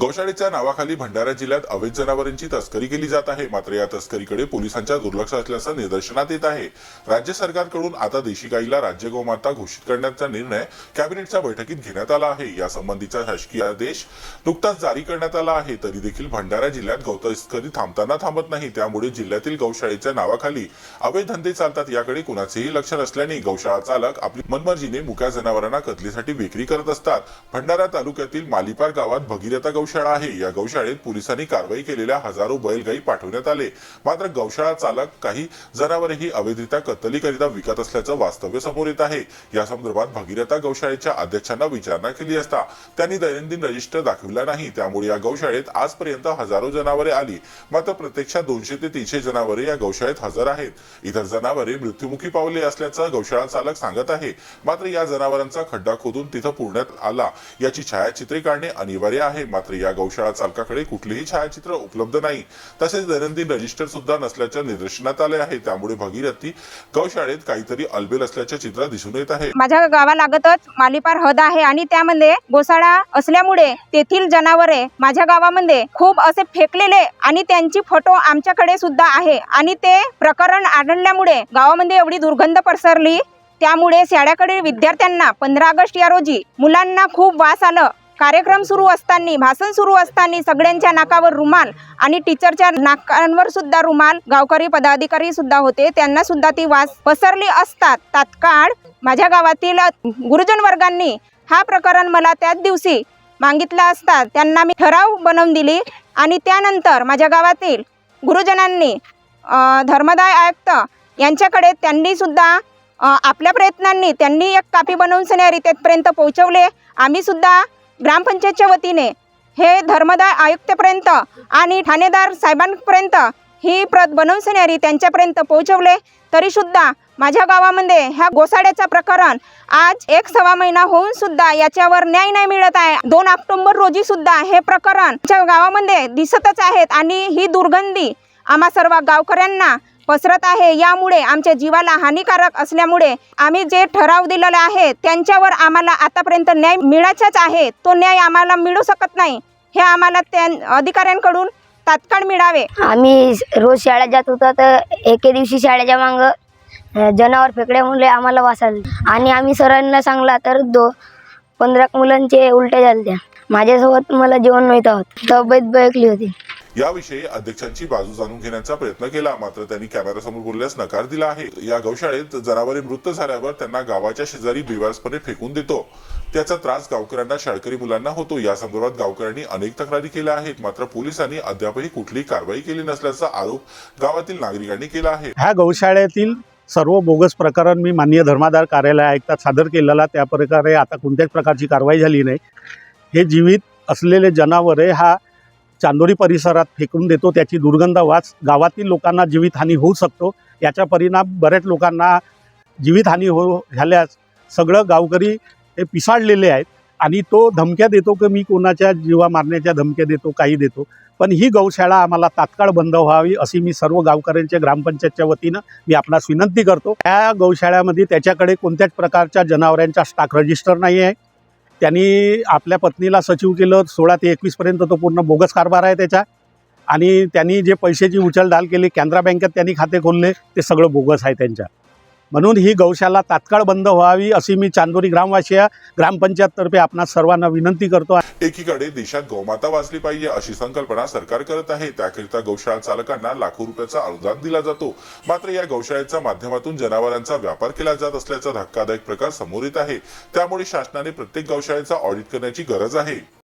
गौशाळेच्या नावाखाली भंडारा जिल्ह्यात अवैध जनावरांची तस्करी केली जात आहे. मात्र या तस्करीकडे पोलिसांच्या दुर्लक्ष असल्याचं निदर्शनात येत आहे. राज्य सरकारकडून आता देशी गाईला राज्य गोमाता घोषित करण्याचा निर्णय कॅबिनेटच्या बैठकीत घेण्यात आला आहे. यासंबंधीचा शासकीय आदेश नुकताच जारी करण्यात आला आहे. तरी देखील भंडारा जिल्ह्यात गौतस्करी थांबताना थांबत नाही. त्यामुळे जिल्ह्यातील गौशाळेच्या नावाखाली अवैध धंदे चालतात याकडे कुणाचेही लक्ष नसल्याने गौशाळा चालक आपली मनमर्जीने मुक्या जनावरांना कतलीसाठी विक्री करत असतात. भंडारा तालुक्यातील मालीपार गावात भगीरथा गौशाळा आहे. या गौशाळेत पोलिसांनी कारवाई केलेल्या हजारो बैलगाई पाठवण्यात आले. मात्र गौशाळा चालक काही जनावरेही अवैधरित्या कत्तलीकरिता विकत असल्याचं वास्तव्य समोर येत आहे. या संदर्भात भगीरथा गौशाळेच्या अध्यक्षांना विचारणा केली असता त्यांनी दैनंदिन रजिस्टर दाखविला नाही. त्यामुळे या गौशाळेत आजपर्यंत हजारो जनावरे आली. मात्र प्रत्यक्षात दोनशे ते तीनशे जनावरे या गौशाळेत हजर आहेत. इतर जनावरे मृत्युमुखी पावले असल्याचं गौशाळा चालक सांगत आहे. मात्र या जनावरांचा खड्डा खोदून तिथं पुरण्यात आला. याची छायाचित्रे काढणे अनिवार्य आहे. मात्र या गौशाळा चालकाकडे कुठलेही छायाचित्र उपलब्ध नाही. तसेच दैनंदिन रजिस्टर सुद्धा नसल्याच्या निदर्शनात आले आहे. त्यामुळे भगीरथी गौशाळेत काहीतरी अलबेल असल्याचे चित्र दिसून येत आहे. माझ्या गावालागतच मालिपार हद आहे आणि त्यामध्ये गोसाळा असल्यामुळे तेथील जनावरे माझ्या गावामध्ये खूप असे फेकलेले आणि त्यांची फोटो आमच्याकडे सुद्धा आहे. आणि ते प्रकरण आढळल्यामुळे गावामध्ये एवढी दुर्गंध पसरली. त्यामुळे शाळेकडील विद्यार्थ्यांना पंधरा ऑगस्ट या रोजी मुलांना खूप वास आलं. कार्यक्रम सुरू असताना भाषण सुरू असताना सगळ्यांच्या नाकावर रुमाल आणि टीचरच्या नाकांवर सुद्धा रुमाल गावकरी पदाधिकारी सुद्धा होते. त्यांना सुद्धा ती वास पसरली असतात. तात्काळ माझ्या गावातील गुरुजन वर्गांनी हा प्रकरण मला त्याच दिवशी मागितला असता. त्यांना मी ठराव बनवून दिली आणि त्यानंतर माझ्या गावातील गुरुजनांनी धर्मदाय आयुक्त यांच्याकडे त्यांनी सुद्धा आपल्या प्रयत्नांनी त्यांनी एक कापी बनवून सन्यारी तेथपर्यंत पोहोचवले. आम्ही सुद्धा ग्रामपंचायतच्या वतीने हे धर्मदाय आयुक्तपर्यंत आणि ठाणेदार साहेबांपर्यंत ही प्रत बनवून त्यांच्यापर्यंत पोहोचवले. तरीसुद्धा माझ्या गावामध्ये ह्या गोसाड्याचं प्रकरण आज एक सव्वा महिना होऊन सुद्धा याच्यावर न्याय नाही मिळत आहे. दोन ऑक्टोंबर रोजी सुद्धा हे प्रकरण आमच्या गावामध्ये दिसतच आहेत आणि ही दुर्गंधी आम्हा सर्व गावकऱ्यांना पसरत आहे. यामुळे आमच्या जीवाला हानिकारक असल्यामुळे आम्ही जे ठराव दिलेले आहे त्यांच्यावर आम्हाला आतापर्यंत न्याय मिळायचाच आहे. तो न्याय आम्हाला मिळू शकत नाही. हे आम्हाला त्या अधिकाऱ्यांकडून तात्काळ मिळावे. आम्ही रोज शाळेत जात होतो तर एके दिवशी शाळेच्या मागं अ, जनावर फेकल्यामुळे आम्हाला वास आणि आम्ही सरांना सांगला तर दो पंधरा मुलांचे उलटे झाल्या माझ्यासोबत मला जेवण माहीत आहोत तब्येत बळकली होती. याविषयी अध्यक्षांची बाजू जाणून घेण्याचा प्रयत्न केला. मात्र त्यांनी कॅमेरासमोर बोलण्यास नकार दिला आहे. या गौशाळेत जनावरे मृत झाल्यावर त्यांना गावाच्या शेजारी बिवारसपणे फेकून देतो. त्याचा त्रास गावकऱ्यांना शाळकरी मुलांना होतो. या संदर्भात गावकऱ्यांनी अनेक तक्रारी केल्या आहेत. मात्र पोलिसांनी अद्यापही कुठलीही कारवाई केली नसल्याचा आरोप गावातील नागरिकांनी केला आहे. ह्या गौशाळेतील सर्व बोगस प्रकरण मी माननीय धर्मादार कार्यालय आयुक्तात सादर केलेला त्या प्रकारे आता कोणत्याच प्रकारची कारवाई झाली नाही. हे जीवित असलेले जनावरे हा चांदोरी परिसरात फेकून देतो त्याची दुर्गंध वास गावातील लोकांना जीवितहानी होऊ शकतो. याचा परिणाम बऱ्याच लोकांना जीवितहानी हो झाल्यास सगळं गावकरी हे पिसाळलेले आहेत आणि तो धमक्या देतो की मी कोणाच्या जीवा मारण्याच्या धमक्या देतो काही देतो. पण ही गौशाळा आम्हाला तात्काळ बंद व्हावी अशी मी सर्व गावकऱ्यांच्या ग्रामपंचायतच्या वतीनं मी आपणास विनंती करतो. त्या गौशाळ्यामध्ये त्याच्याकडे कोणत्याच प्रकारच्या जनावरांचा स्टाक रजिस्टर नाही आहे त्यांनी आपल्या पत्नीला सचिव केलं सोळा ते एकवीसपर्यंत तो पूर्ण बोगस कारभार आहे त्याचा. आणि त्यांनी जे पैशाची उचलढाल केली कॅनरा बँकेत त्यांनी खाते खोलले ते सगळं बोगस आहे त्यांच्या. म्हणून ही गौशाला तात्काळ बंद व्हावी अशी मी चांदोरी ग्रामवासी ग्रामपंचायततर्फे आपणास सर्वांना विनंती करतो. एकीकडे देशात गोमाता वाचली पाहिजे अशी संकल्पना सरकार करत आहे त्याकरिता गौशाळा चालकांना लाखो रुपयाचा अनुदान दिला जातो. मात्र या गौशाळेच्या माध्यमातून जनावरांचा व्यापार केला जात असल्याचा धक्कादायक प्रकार समोर येत आहे. त्यामुळे शासनाने प्रत्येक गौशाळेचा ऑडिट करण्याची गरज आहे.